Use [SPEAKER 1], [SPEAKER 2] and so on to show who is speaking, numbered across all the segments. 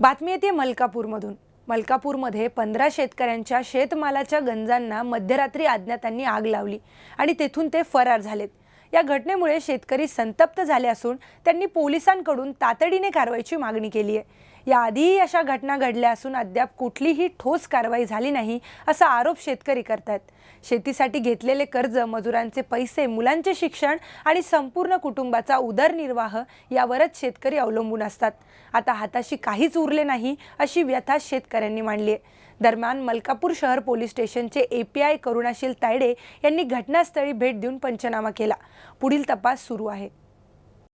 [SPEAKER 1] बातमी येते मलकापूरमधून. मलकापूरमध्ये पंधरा शेतकऱ्यांच्या शेतमालाच्या गंजांना मध्यरात्री अज्ञातांनी आग लावली आणि तेथून ते फरार झालेत. या घटनेमुळे शेतकरी संतप्त झाले असून त्यांनी पोलिसांकडून तातडीने कारवाईची मागणी केली आहे. याआधीही अशा घटना घडल्या असून अद्याप कुठलीही ठोस कारवाई झाली नाही असा आरोप शेतकरी करतात शेतीसाठी घेतलेले कर्ज मजुरांचे पैसे मुलांचे शिक्षण आणि संपूर्ण कुटुंबाचा उदरनिर्वाह यावरच शेतकरी अवलंबून असतात. आता हाताशी काहीच उरले नाही अशी व्यथा शेतकऱ्यांनी मांडली आहे दरम्यान मलकापूर शहर पोलीस स्टेशनचे A P I Karunashil Tayde यांनी घटनास्थळी भेट देऊन पंचनामा केला. पुढील तपास सुरू आहे.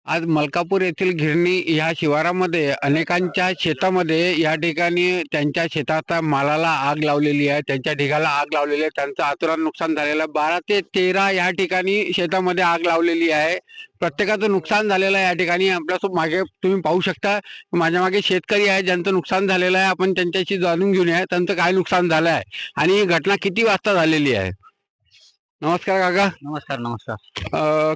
[SPEAKER 2] आज मलकापूर येथील गिरणी ह्या शिवारामध्ये अनेकांच्या शेतामध्ये या ठिकाणी त्यांच्या शेताच्या मालाला आग लावलेली आहे. त्यांच्या ढिगाला आग लावलेली आहे. त्यांचं आतुरात नुकसान झालेलं आहे. बारा ते तेरा या ठिकाणी शेतामध्ये आग लावलेली आहे. प्रत्येकाचं नुकसान झालेलं आहे या ठिकाणी. आपल्यासोबत मागे तुम्ही पाहू शकता माझ्या मागे शेतकरी आहे ज्यांचं नुकसान झालेलं आहे. आपण त्यांच्याशी जाणून घेऊन या त्यांचं काय नुकसान झालं आहे. आणि ही घटना किती वाजता झालेली आहे? नमस्कार काका.
[SPEAKER 3] नमस्कार नमस्कार.
[SPEAKER 2] अं,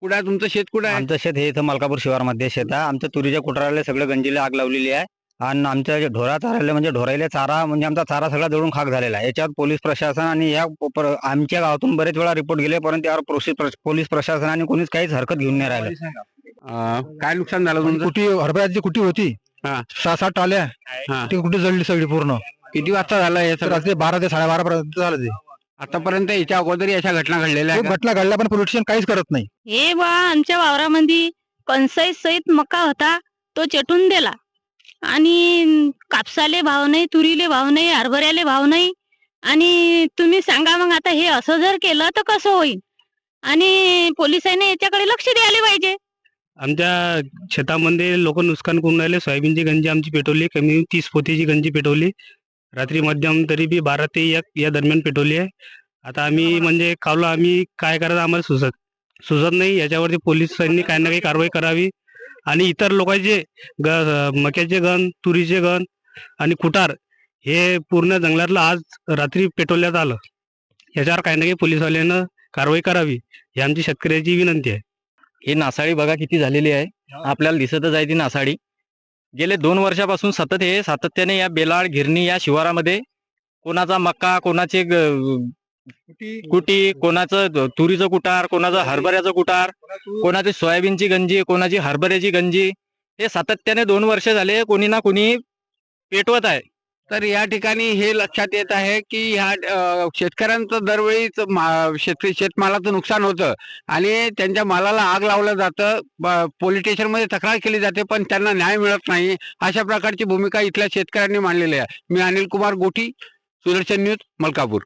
[SPEAKER 2] कुठं आहे? तुमचं शेत कुठं आहे?
[SPEAKER 3] आमचं शेत हे इथं मलकापूर शिवारमध्ये शेत आहे. आमच्या तुरीच्या कुटराला सगळं गंजीला आग लावलेली आहे. आणि आमच्या जे ढोरा चारायला म्हणजे ढोरायला चारा म्हणजे आमचा चारा सगळा जळून खाक झालेला आहे. याच्यावर पोलीस प्रशासन आणि या प्र- आमच्या गावातून बरेच वेळा रिपोर्ट गेले परंतु यावर प्रोसे- प्र- पोलीस प्रशासनाने कोणीच काहीच हरकत घेऊन नाही राहिलं.
[SPEAKER 2] अं, काय नुकसान झालं तुमचं?
[SPEAKER 4] कुटी हरभऱ्याची कुटी होती?
[SPEAKER 2] हा.
[SPEAKER 4] सहा सात टाल्या.
[SPEAKER 2] हा.
[SPEAKER 4] ती कुटी जळली सगळी पूर्ण.
[SPEAKER 2] किती वाजता झालं हे
[SPEAKER 4] तर
[SPEAKER 2] सगळं?
[SPEAKER 4] रात्री बारा ते साडेबारा पर्यंत झालं ते.
[SPEAKER 2] आतापर्यंत याच्या अगोदर अशा घटना घडलेल्या आहेत
[SPEAKER 4] घटना घडल्या पण पोलीस स्टेशन काहीच करत नाही.
[SPEAKER 5] हे बा आमच्या वावरामध्ये कणसाई सहित मका होता तो चटून दिला. आणि कापसाले भाव नाही तुरीले भाव नाही हरभऱ्याले भाव नाही. आणि तुम्ही सांगा मग आता हे असं जर केलं तर कसं होईल? आणि पोलिसांनी याच्याकडे लक्ष द्यायला पाहिजे.
[SPEAKER 6] आमच्या शेतामध्ये लोक नुकसान करून राहिले. सोयाबीनची गंजी आमची पेटवली कमी तीस पोतीची गंजी पेटवली. रात्री मध्यम तरी बी बारा ते एक या दरम्यान पेटवली आहे. आता आम्ही म्हणजे कावलं आम्ही काय करायचं आम्हाला सुचत सुचत नाही. याच्यावरती पोलिसांनी काही ना काही कारवाई करावी. आणि इतर लोकांचे ग मक्याचे गण तुरीचे गण आणि कुटार हे पूर्ण जंगलातलं आज रात्री पेटवण्यात आलं. याच्यावर काही ना काही पोलिसवाल्यानं कारवाई करावी ही आमची शेतकऱ्याची विनंती आहे.
[SPEAKER 3] ही नासाडी बघा किती झालेली आहे. आपल्याला दिसतच आहे ती नासाडी. गेले दोन वर्षापासून सतत हे सातत्याने या बेलाळ गिरणी या शिवारामध्ये कोणाचा मक्का कोणाचे कुटी कोणाचं तुरीचं कुटार कोणाचं हरभऱ्याचं कुटार कोणाची सोयाबीनची गंजी कोणाची हरभऱ्याची गंजी. हे सातत्याने दोन वर्ष झाले कोणी ना कोणी पेटवत आहे.
[SPEAKER 2] तर या ठिकाणी हे लक्षात येत आहे की ह्या शेतकऱ्यांचं दरवेळीच शेतकरी शेतमालाचं नुकसान होतं आणि त्यांच्या मालाला आग लावलं जातं. पोलिटिशनमध्ये पोलीस स्टेशनमध्ये तक्रार केली जाते पण त्यांना न्याय मिळत नाही. अशा प्रकारची भूमिका इथल्या शेतकऱ्यांनी मांडलेली आहे. मी अनिल कुमार गोटी सुदर्शन न्यूज मलकापूर.